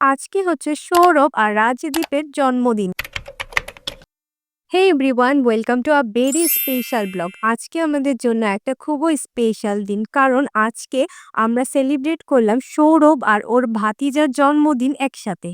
আজকে হচ্ছে সৌরভ আর রাজদীপের জন্মদিন। Hey everyone welcome to a very special blog আজকে আমাদের জন্য একটা খুবই স্পেশাল দিন, কারণ আজকে আমরা সেলিব্রেট করলাম সৌরভ আর ওর ভাতিজার জন্মদিন একসাথে।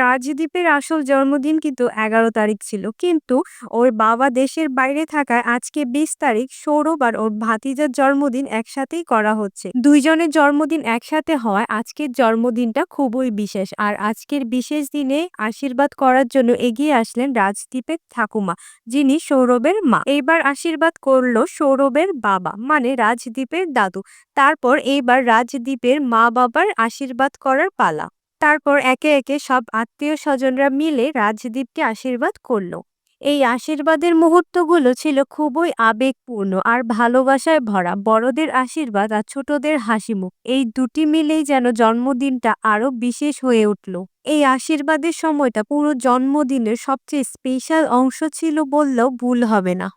রাজদীপের আসল জন্মদিন কিন্তু এগারো তারিখ ছিল। কিন্তু ওর বাবা দেশের বাইরে থাকায় আজকে বিশ তারিখ সৌরভ আর ওর ভাতিজার জন্মদিন একসাথেই করা হচ্ছে। দুইজনের জন্মদিন একসাথে হওয়ায় আজকের জন্মদিনটা খুবই বিশেষ আর আজকের বিশেষ দিনে আশীর্বাদ করার জন্য এগিয়ে আসলেন রাজদীপের ঠাকুমা, যিনি সৌরভের মা। এইবার আশীর্বাদ করল সৌরভের বাবা মানে রাজদীপের দাদু। তারপর এইবার রাজদীপের মা বাবার আশীর্বাদ করার পালা। তারপর একে একে সব আত্মীয় স্বজনরা মিলে রাজদীপকে আশীর্বাদ করল। এই আশীর্বাদের মুহূর্তগুলো ছিল খুবই আবেগপূর্ণ আর ভালোবাসায় ভরা। বড়দের আশীর্বাদ আর ছোটদের হাসিমুখ, এই দুটি মিলেই যেন জন্মদিনটা আরও বিশেষ হয়ে উঠল। এই আশীর্বাদের সময়টা পুরো জন্মদিনের সবচেয়ে স্পেশাল অংশ ছিল বললেও ভুল হবে না।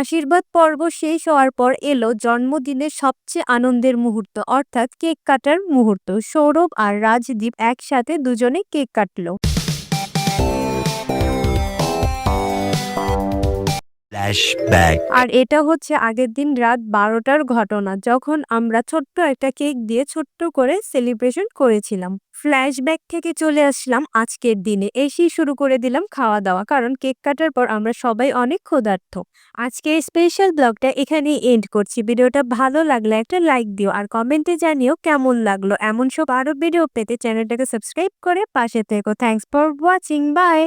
আশীর্বাদ পর্ব শেষ হওয়ার পর এলো জন্মদিনের সবচেয়ে আনন্দের মুহূর্ত, অর্থাৎ কেক কাটার মুহূর্ত। সৌরভ আর রাজদীপ একসাথে দুজনে কেক কাটলো। Flashback. আর এটা হচ্ছে আগের দিন রাত বারোটার ঘটনা, যখন আমরা ছোট্ট একটা কেক দিয়ে ছোট্ট করে সেলিব্রেশন করেছিলাম। ফ্ল্যাশব্যাক থেকে চলে আসলাম আজকের দিনে, এসেই শুরু করে দিলাম খাওয়া দাওয়া কারণ কেক কাটার পর আমরা সবাই অনেক ক্ষুধার্ত। আজকে স্পেশাল ব্লগটা এখানেই এন্ড করছি। ভিডিওটা ভালো লাগলে একটা লাইক দিও আর কমেন্টে জানিও কেমন লাগল। এমন সব আরও ভিডিও পেতে চ্যানেলটাকে সাবস্ক্রাইব করে পাশে থেকো। Thanks for watching by